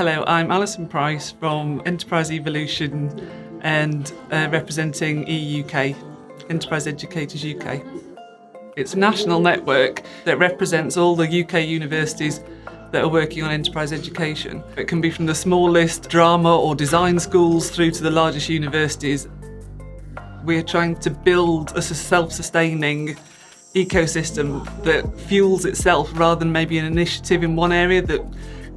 Hello, I'm Alison Price from Enterprise Evolution and uh, representing EUK, Enterprise Educators UK. It's a national network that represents all the UK universities that are working on enterprise education. It can be from the smallest drama or design schools through to the largest universities. We're trying to build a self sustaining ecosystem that fuels itself rather than maybe an initiative in one area that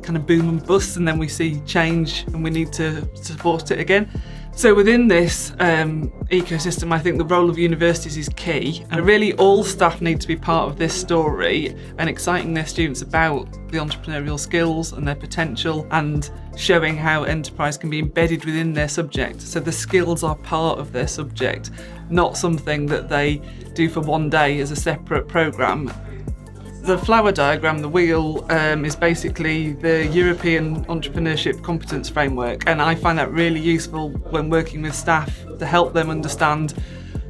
kind of boom and bust and then we see change and we need to support it again. So within this um, ecosystem, I think the role of universities is key, and really all staff need to be part of this story and exciting their students about the entrepreneurial skills and their potential, and showing how enterprise can be embedded within their subject. So the skills are part of their subject, not something that they do for one day as a separate program the flower diagram, the wheel, um, is basically the European Entrepreneurship Competence Framework, and I find that really useful when working with staff to help them understand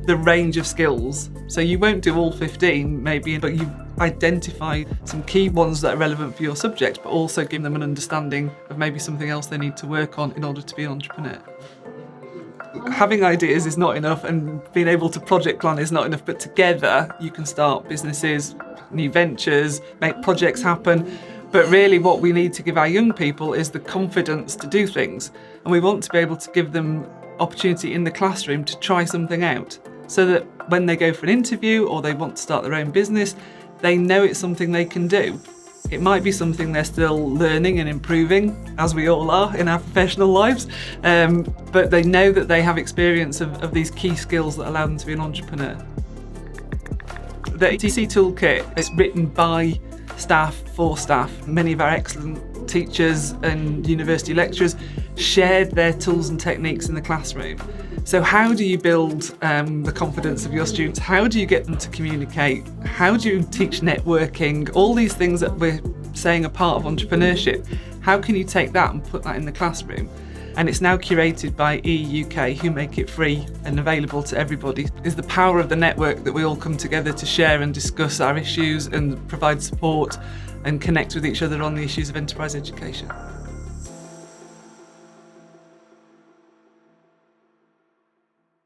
the range of skills. So you won't do all 15, maybe, but you identify some key ones that are relevant for your subject, but also give them an understanding of maybe something else they need to work on in order to be an entrepreneur having ideas is not enough and being able to project plan is not enough but together you can start businesses new ventures make projects happen. But really what we need to give our young people is the confidence to do things. And we want to be able to give them opportunity in the classroom to try something out so that when they go for an interview or they want to start their own business they know it's something they can do it might be something they're still learning and improving, as we all are in our professional lives, um, but they know that they have experience of, of these key skills that allow them to be an entrepreneur. The ETC toolkit is written by staff for staff. Many of our excellent teachers and university lecturers shared their tools and techniques in the classroom. So, how do you build um, the confidence of your students? How do you get them to communicate? How do you teach networking? All these things that we're saying are part of entrepreneurship. How can you take that and put that in the classroom? And it's now curated by EUK, who make it free and available to everybody. Is the power of the network that we all come together to share and discuss our issues and provide support and connect with each other on the issues of enterprise education.